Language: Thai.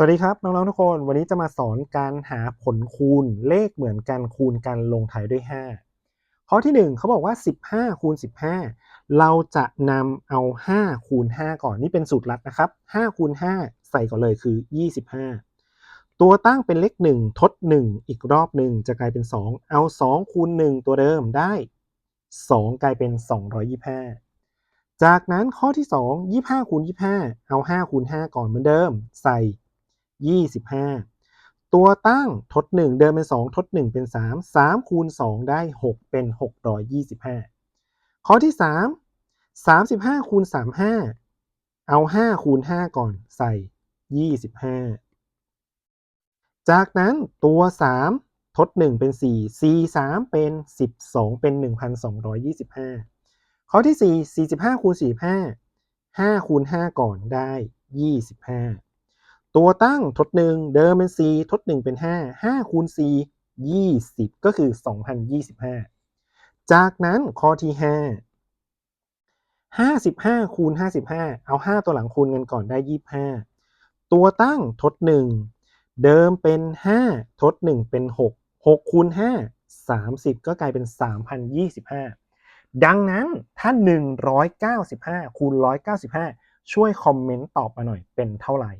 สวัสดีครับน้องๆทุกคนวันนี้จะมาสอนการหาผลคูณเลขเหมือนกันคูณกันลงท้ายด้วย 5 ข้อที่ 1เขาบอกว่า 15 คูณ 15 เราจะนำเอา 5 คูณ 5 ก่อนนี่เป็นสูตรลัดนะครับ5คูณ 5 ใส่ก่อนเลยคือ 25 ตัวตั้งเป็นเลข 1 ทด 1 อีกรอบหนึ่งจะกลายเป็น 2 เอา 2 คูณ 1 ตัวเดิมได้ 2 กลายเป็น 225จากนั้นข้อที่ 2 25คูณ25 เอา 5 คูณ 5 ก่อนเหมือนเดิม ใส่ 25 ตัวตั้งทด 1 เดิมเป็น 2 ทด 1 เป็น 3 3 คูณ 2 ได้ 6 เป็น 625 ข้อที่ 3 35 คูณ 35 เอา 5 คูณ 5 ก่อนใส่ 25 จากนั้นตัว 3 ทด 1 เป็น 4 4 3 เป็น 12 เป็น 1,225 ข้อที่ 4 45 คูณ 45 5 คูณ 5 ก่อนได้ 25 ตัวตั้งทด1เดิมเป็น4ทด1เป็น 5 5คูณ4 20 ก็คือ 2,025 จากนั้นข้อที่ 5 55คูณ55 เอา 5 ตัวหลังคูณกันก่อนได้ 25 ตัวตั้งทด1เดิมเป็น 5 ทด 1 เป็น 6 6คูณ5 30 ก็กลายเป็น 3,025 ดังนั้นถ้า 195 คูณ 195 ช่วยคอมเมนต์ตอบมาหน่อยเป็นเท่าไหร่